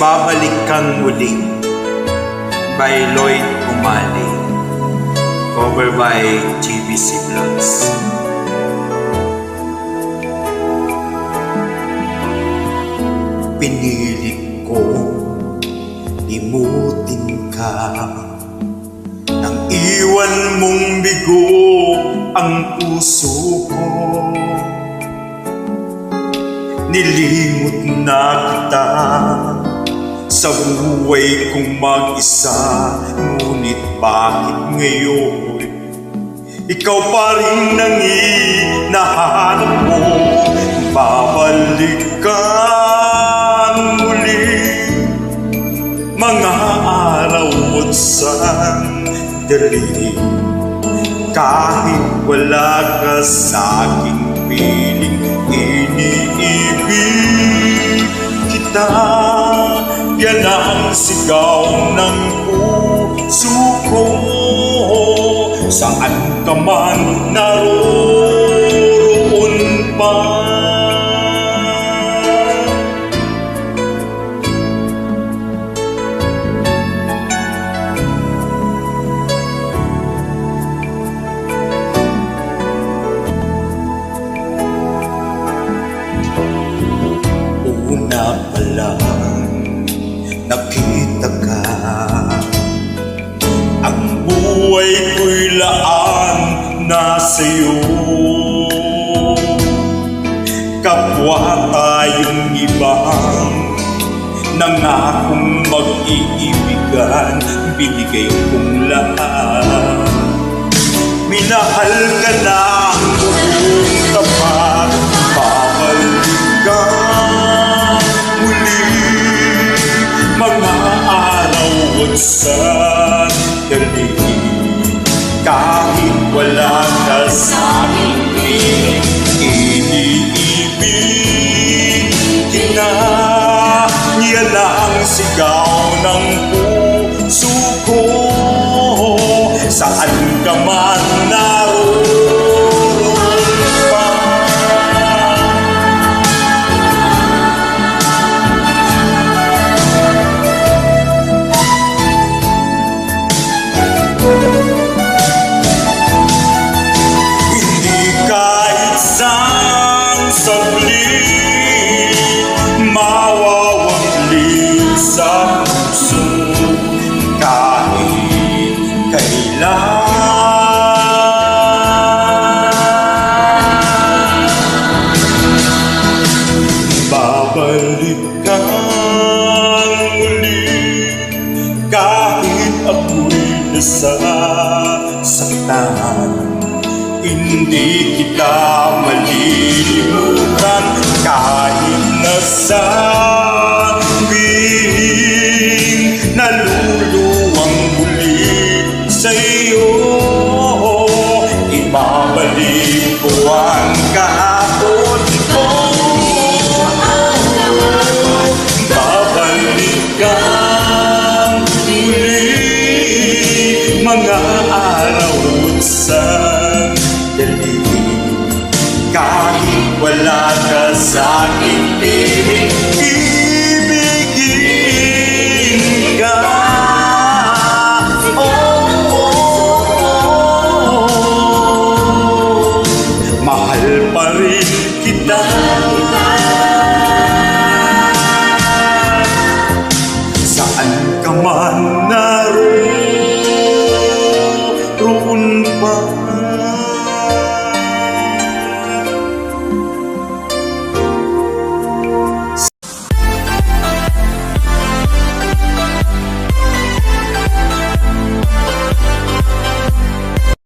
Babalik kang muli by Lloyd Umali. Cover by GBC Vlogs. Pinilit ko limutin ka Nang iwan mong bigo ang puso ko Nilimot na kita sa buhay kong mag-isa. Ngunit bakit ngayon? Ikaw pa rin nang hinahanap mo. Babalik ka muli Mga araw at sandali Kahit wala ka sa aking piling Iniibig kita Yan ang sigaw ng puso ko. Saan ka man naroon nakita ka. Ang buhay ko'y laan na sa'yo. Kapwa tayong ibang Nangakong mag-iibigan Binigay kong lahat. Minahal ka ng buong tapat sandali Kahit wala ka sa aking piling Iniibig kita Yan ang sigaw ng puso ko. Saan ka man Babalik ka muli Kahit ako'y nasasaktan hindi kita malilimutan. Kahit nasa Ka muli mga araw at sandali Kahit wala ka sa aking piling Ibigin ka oh, oh, oh. Mahal pa kita Saan